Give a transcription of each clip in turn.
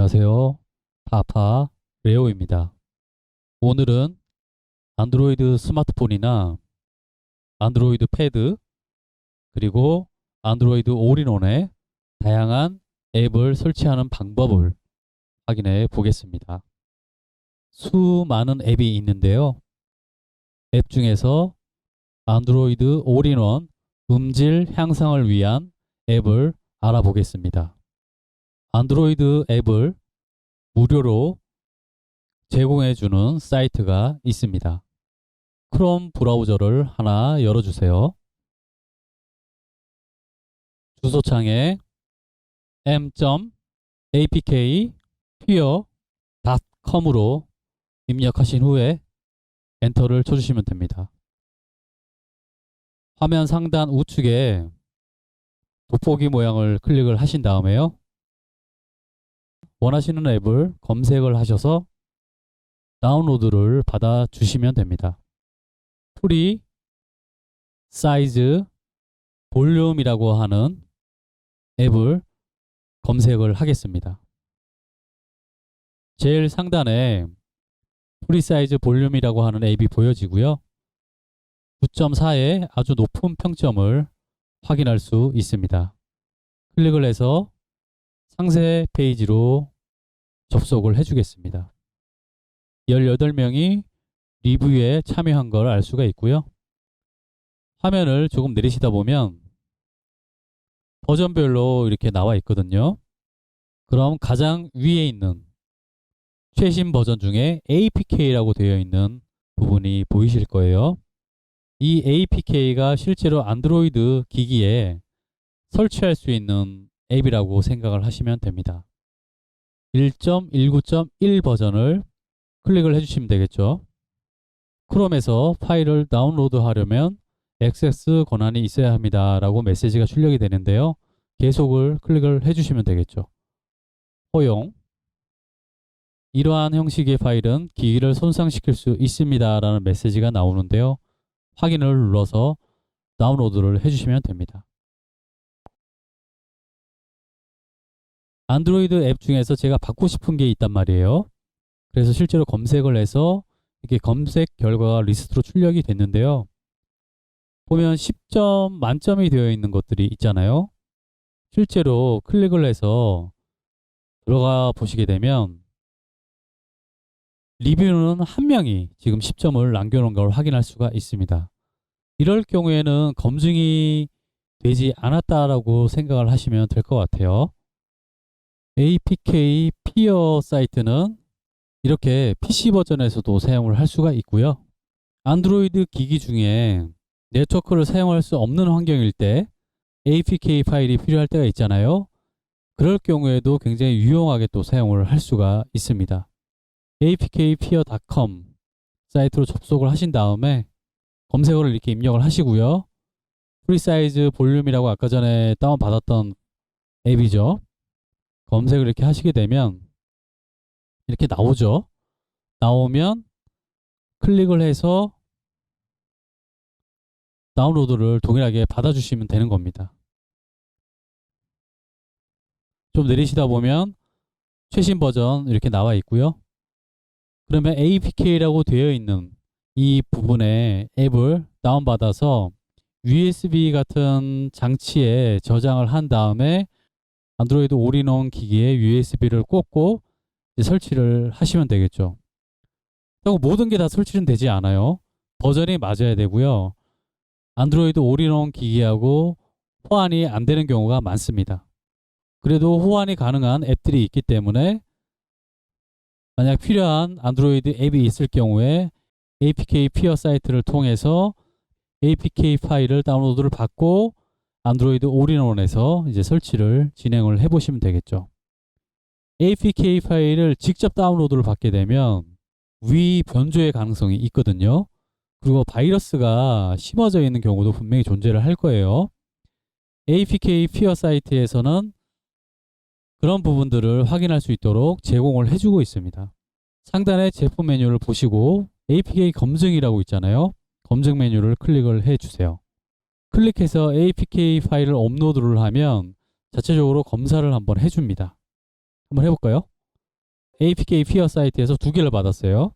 안녕하세요. 파파 레오입니다. 오늘은 안드로이드 스마트폰이나 안드로이드 패드 그리고 안드로이드 올인원에 다양한 앱을 설치하는 방법을 확인해 보겠습니다. 수많은 앱이 있는데요. 앱 중에서 안드로이드 올인원 음질 향상을 위한 앱을 알아보겠습니다. 안드로이드 앱을 무료로 제공해주는 사이트가 있습니다. 크롬 브라우저를 하나 열어주세요. 주소창에 m.apk.peer.com으로 입력하신 후에 엔터를 쳐주시면 됩니다. 화면 상단 우측에 돋보기 모양을 클릭을 하신 다음에요. 원하시는 앱을 검색을 하셔서 다운로드를 받아 주시면 됩니다. 프리 사이즈 볼륨이라고 하는 앱을 검색을 하겠습니다. 제일 상단에 프리 사이즈 볼륨이라고 하는 앱이 보여지고요. 9.4의 아주 높은 평점을 확인할 수 있습니다. 클릭을 해서 상세 페이지로 접속을 해주겠습니다. 18명이 리뷰에 참여한 걸 알 수가 있고요. 화면을 조금 내리시다 보면 버전별로 이렇게 나와 있거든요. 그럼 가장 위에 있는 최신 버전 중에 APK라고 되어 있는 부분이 보이실 거예요. 이 APK가 실제로 안드로이드 기기에 설치할 수 있는 앱이라고 생각을 하시면 됩니다. 1.19.1 버전을 클릭을 해주시면 되겠죠. 크롬에서 파일을 다운로드 하려면 액세스 권한이 있어야 합니다. 라고 메시지가 출력이 되는데요. 계속을 클릭을 해주시면 되겠죠. 허용. 이러한 형식의 파일은 기기를 손상시킬 수 있습니다. 라는 메시지가 나오는데요. 확인을 눌러서 다운로드를 해주시면 됩니다. 안드로이드 앱 중에서 제가 받고 싶은 게 있단 말이에요. 그래서 실제로 검색을 해서 이렇게 검색 결과가 리스트로 출력이 됐는데요. 보면 10점 만점이 되어 있는 것들이 있잖아요. 실제로 클릭을 해서 들어가 보시게 되면 리뷰는 한 명이 지금 10점을 남겨놓은 걸 확인할 수가 있습니다. 이럴 경우에는 검증이 되지 않았다라고 생각을 하시면 될 것 같아요. APK 피어 사이트는 이렇게 PC 버전에서도 사용을 할 수가 있고요. 안드로이드 기기 중에 네트워크를 사용할 수 없는 환경일 때 APK 파일이 필요할 때가 있잖아요. 그럴 경우에도 굉장히 유용하게 또 사용을 할 수가 있습니다. apkpeer.com 사이트로 접속을 하신 다음에 검색어를 이렇게 입력을 하시고요. 프리사이즈 볼륨이라고 아까 전에 다운받았던 앱이죠. 검색을 이렇게 하시게 되면 이렇게 나오죠. 나오면 클릭을 해서 다운로드를 동일하게 받아주시면 되는 겁니다. 좀 내리시다 보면 최신 버전 이렇게 나와 있고요. 그러면 APK라고 되어 있는 이 부분에 앱을 다운받아서 USB 같은 장치에 저장을 한 다음에 안드로이드 올인원 기기에 USB를 꽂고 설치를 하시면 되겠죠. 그리고 모든 게 다 설치는 되지 않아요. 버전이 맞아야 되고요. 안드로이드 올인원 기기하고 호환이 안 되는 경우가 많습니다. 그래도 호환이 가능한 앱들이 있기 때문에 만약 필요한 안드로이드 앱이 있을 경우에 APK 피어 사이트를 통해서 APK 파일을 다운로드를 받고 안드로이드 올인원에서 이제 설치를 진행을 해 보시면 되겠죠. APK 파일을 직접 다운로드를 받게 되면 위 변조의 가능성이 있거든요. 그리고 바이러스가 심어져 있는 경우도 분명히 존재를 할 거예요. APK 피어 사이트에서는 그런 부분들을 확인할 수 있도록 제공을 해주고 있습니다. 상단에 제품 메뉴를 보시고 APK 검증이라고 있잖아요. 검증 메뉴를 클릭을 해 주세요. 클릭해서 APK 파일을 업로드를 하면 자체적으로 검사를 한번 해줍니다. 한번 해볼까요? APK 피어 사이트에서 두 개를 받았어요.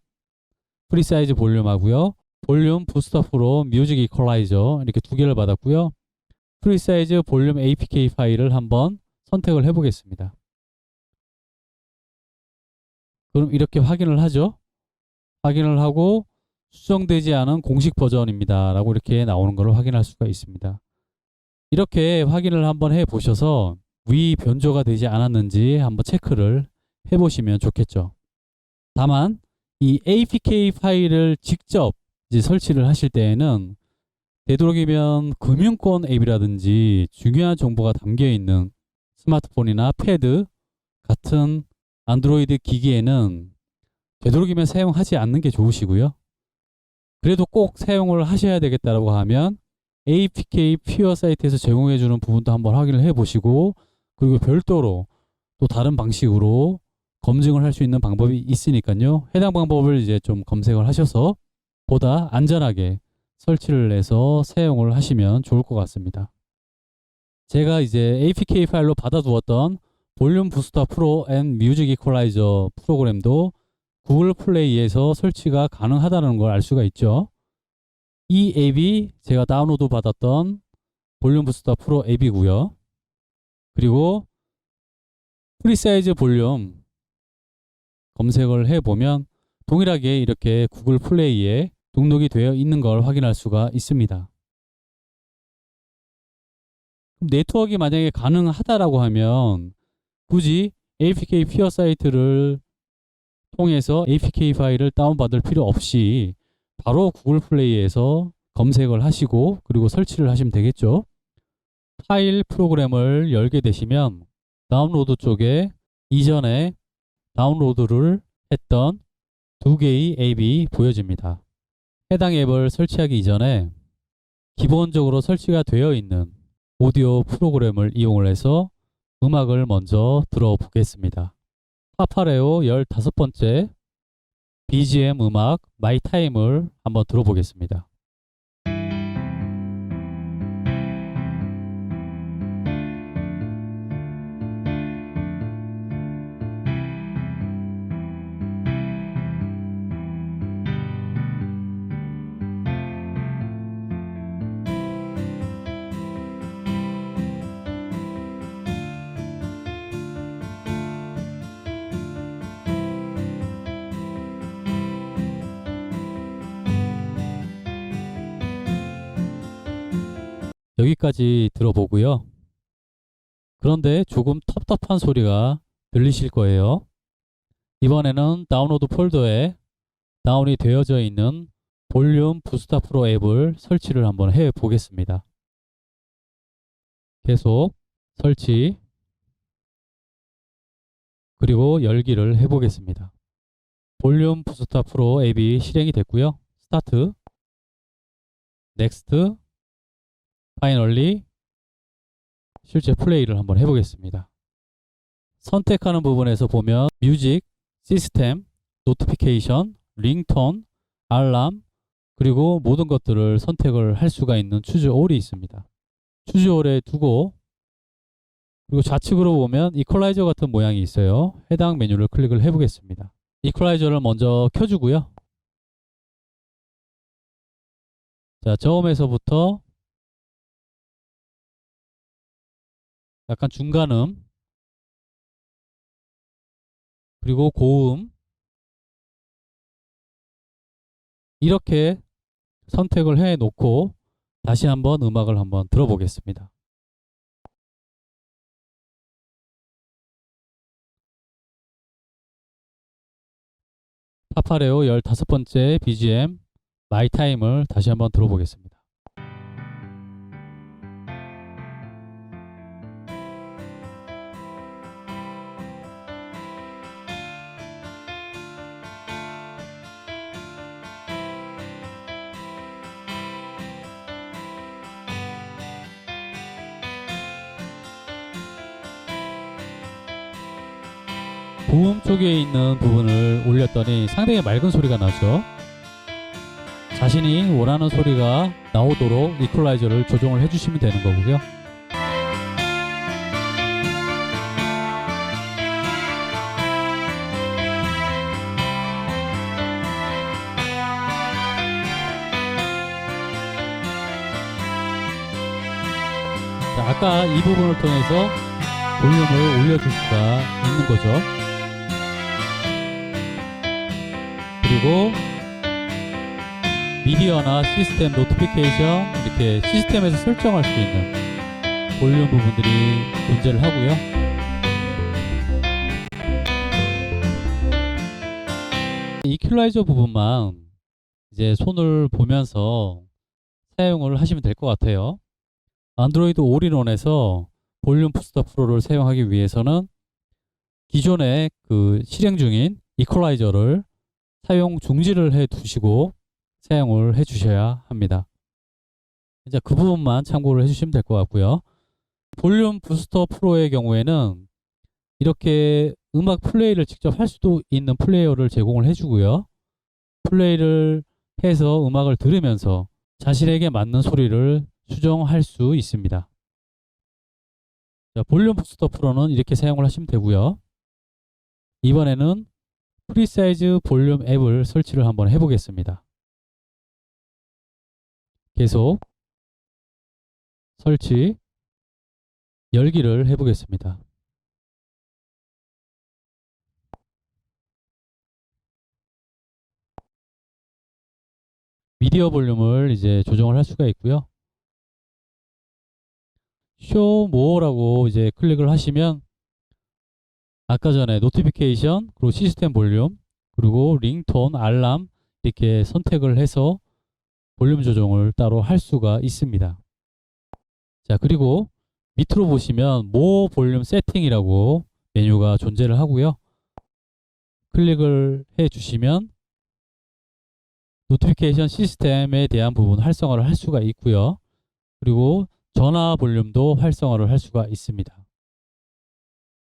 프리 사이즈 볼륨 하고요. 볼륨 부스터 프로 뮤직 이퀄라이저 이렇게 두 개를 받았고요. 프리 사이즈 볼륨 APK 파일을 한번 선택을 해보겠습니다. 그럼 이렇게 확인을 하죠. 확인을 하고 수정되지 않은 공식 버전입니다. 라고 이렇게 나오는 것을 확인할 수가 있습니다. 이렇게 확인을 한번 해 보셔서 위 변조가 되지 않았는지 한번 체크를 해 보시면 좋겠죠. 다만 이 APK 파일을 직접 설치를 하실 때에는 되도록이면 금융권 앱이라든지 중요한 정보가 담겨 있는 스마트폰이나 패드 같은 안드로이드 기기에는 되도록이면 사용하지 않는 게 좋으시고요. 그래도 꼭 사용을 하셔야 되겠다라고 하면 APK 퓨어 사이트에서 제공해 주는 부분도 한번 확인을 해 보시고 그리고 별도로 또 다른 방식으로 검증을 할 수 있는 방법이 있으니까요. 해당 방법을 이제 좀 검색을 하셔서 보다 안전하게 설치를 해서 사용을 하시면 좋을 것 같습니다. 제가 이제 APK 파일로 받아두었던 볼륨 부스터 프로 앤 뮤직 이퀄라이저 프로그램도 구글 플레이에서 설치가 가능하다는 걸 알 수가 있죠. 이 앱이 제가 다운로드 받았던 볼륨 부스터 프로 앱이고요. 그리고 프리사이즈 볼륨 검색을 해보면 동일하게 이렇게 구글 플레이에 등록이 되어 있는 걸 확인할 수가 있습니다. 네트워크가 만약에 가능하다라고 하면 굳이 APK 피어 사이트를 통해서 APK 파일을 다운받을 필요 없이 바로 구글 플레이에서 검색을 하시고 그리고 설치를 하시면 되겠죠. 파일 프로그램을 열게 되시면 다운로드 쪽에 이전에 다운로드를 했던 두 개의 앱이 보여집니다. 해당 앱을 설치하기 이전에 기본적으로 설치가 되어 있는 오디오 프로그램을 이용을 해서 음악을 먼저 들어보겠습니다. 파파레오 15번째 BGM 음악 마이 타임을 한번 들어보겠습니다. 여기까지 들어보고요. 그런데 조금 텁텁한 소리가 들리실 거예요. 이번에는 다운로드 폴더에 다운이 되어져 있는 볼륨 부스터 프로 앱을 설치를 한번 해 보겠습니다. 계속 설치 그리고 열기를 해 보겠습니다. 볼륨 부스터 프로 앱이 실행이 됐고요. 스타트 넥스트 파이널리 실제 플레이를 한번 해보겠습니다. 선택하는 부분에서 보면 뮤직, 시스템, 노티피케이션, 링톤, 알람 그리고 모든 것들을 선택을 할 수가 있는 추즈 올이 있습니다. 추즈 올에 두고 그리고 좌측으로 보면 이퀄라이저 같은 모양이 있어요. 해당 메뉴를 클릭을 해보겠습니다. 이퀄라이저를 먼저 켜주고요. 자, 저음에서부터 약간 중간음 그리고 고음 이렇게 선택을 해 놓고 다시 한번 음악을 한번 들어보겠습니다. 파파레오 15번째 BGM 마이 타임을 다시 한번 들어보겠습니다. 고음 쪽에 있는 부분을 올렸더니 상당히 맑은 소리가 나죠. 자신이 원하는 소리가 나오도록 이퀄라이저를 조정을 해주시면 되는 거고요. 아까 이 부분을 통해서 볼륨을 올려줄 수가 있는 거죠. 그리고 미디어나 시스템 노티피케이션 이렇게 시스템에서 설정할 수 있는 볼륨 부분들이 존재를 하고요. 이퀄라이저 부분만 이제 손을 보면서 사용을 하시면 될 것 같아요. 안드로이드 올인원에서 볼륨 부스터 프로를 사용하기 위해서는 기존에 그 실행 중인 이퀄라이저를 사용 중지를 해 두시고 사용을 해 주셔야 합니다. 이제 그 부분만 참고를 해 주시면 될 것 같고요. 볼륨 부스터 프로의 경우에는 이렇게 음악 플레이를 직접 할 수도 있는 플레이어를 제공을 해주고요. 플레이를 해서 음악을 들으면서 자신에게 맞는 소리를 수정할 수 있습니다. 자, 볼륨 부스터 프로는 이렇게 사용을 하시면 되고요. 이번에는 프리사이즈 볼륨 앱을 설치를 한번 해보겠습니다. 계속 설치 열기를 해보겠습니다. 미디어 볼륨을 이제 조정을 할 수가 있고요. 쇼 모어라고 이제 클릭을 하시면 아까 전에 노티피케이션 그리고 시스템 볼륨 그리고 링톤 알람 이렇게 선택을 해서 볼륨 조정을 따로 할 수가 있습니다. 자 그리고 밑으로 보시면 모 볼륨 세팅이라고 메뉴가 존재를 하고요. 클릭을 해 주시면 노티피케이션 시스템에 대한 부분 활성화를 할 수가 있고요. 그리고 전화 볼륨도 활성화를 할 수가 있습니다.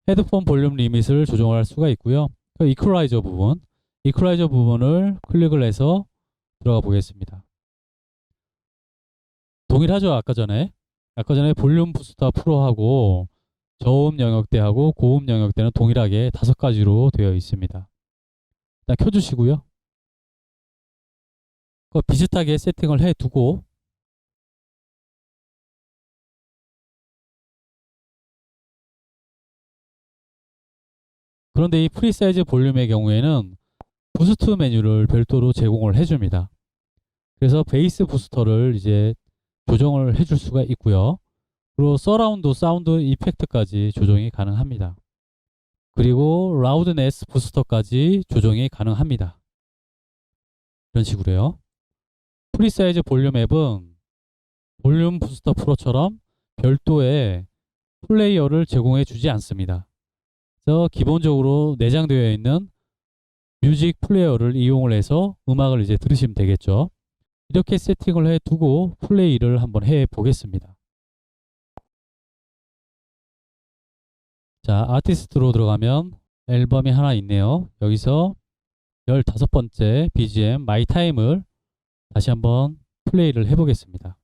헤드폰 볼륨 리밋을 조정할 수가 있고요. 그 이퀄라이저 부분, 이퀄라이저 부분을 클릭을 해서 들어가 보겠습니다. 동일하죠, 아까 전에. 아까 전에 볼륨 부스터 프로하고 저음 영역대하고 고음 영역대는 동일하게 다섯 가지로 되어 있습니다. 일단 켜주시고요. 그 비슷하게 세팅을 해 두고 그런데 이 프리사이즈 볼륨의 경우에는 부스트 메뉴를 별도로 제공을 해줍니다. 그래서 베이스 부스터를 이제 조정을 해줄 수가 있고요. 그리고 서라운드 사운드 이펙트까지 조정이 가능합니다. 그리고 라우드네스 부스터까지 조정이 가능합니다. 이런 식으로요. 프리사이즈 볼륨 앱은 볼륨 부스터 프로처럼 별도의 플레이어를 제공해 주지 않습니다. 기본적으로 내장되어 있는 뮤직 플레이어를 이용을 해서 음악을 이제 들으시면 되겠죠. 이렇게 세팅을 해 두고 플레이를 한번 해 보겠습니다. 자, 아티스트로 들어가면 앨범이 하나 있네요. 여기서 15번째 BGM 마이 타임을 다시 한번 플레이를 해 보겠습니다.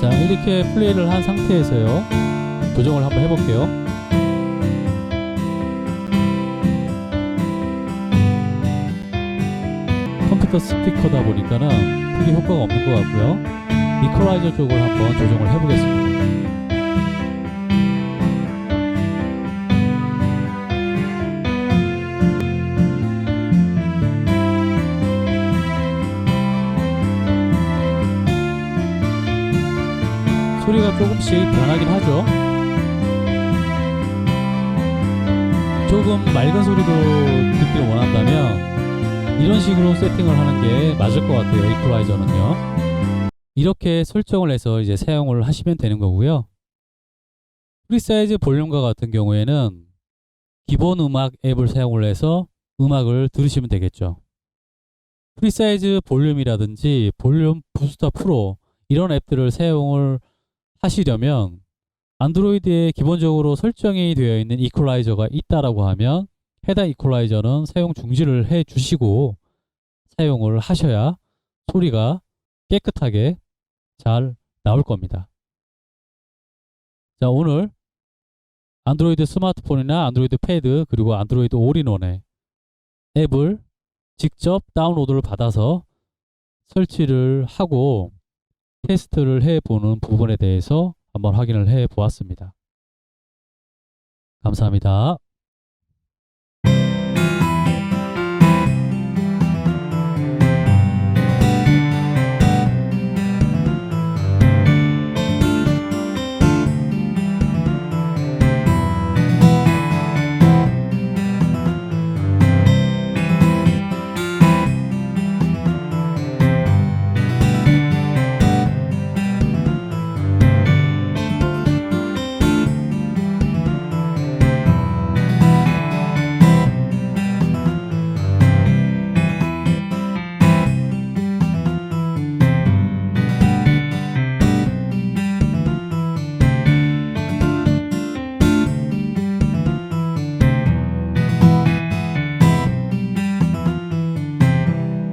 자, 이렇게 플레이를 한 상태에서요. 조정을 한번 해 볼게요. 컴퓨터 스피커다 보니까는 크게 효과가 없는 것 같고요. 이퀄라이저 쪽을 한번 조정을 해보겠습니다. 소리가 조금씩 변하긴 하죠. 조금 맑은 소리도 듣기를 원한다면 이런 식으로 세팅을 하는 게 맞을 것 같아요. 이퀄라이저는요. 이렇게 설정을 해서 이제 사용을 하시면 되는 거고요. 프리사이즈 볼륨과 같은 경우에는 기본 음악 앱을 사용을 해서 음악을 들으시면 되겠죠. 프리사이즈 볼륨이라든지 볼륨 부스터 프로 이런 앱들을 사용을 하시려면 안드로이드에 기본적으로 설정이 되어 있는 이퀄라이저가 있다라고 하면 해당 이퀄라이저는 사용 중지를 해 주시고 사용을 하셔야 소리가 깨끗하게 잘 나올 겁니다. 자, 오늘 안드로이드 스마트폰이나 안드로이드 패드 그리고 안드로이드 올인원의 앱을 직접 다운로드를 받아서 설치를 하고 테스트를 해 보는 부분에 대해서 한번 확인을 해 보았습니다. 감사합니다.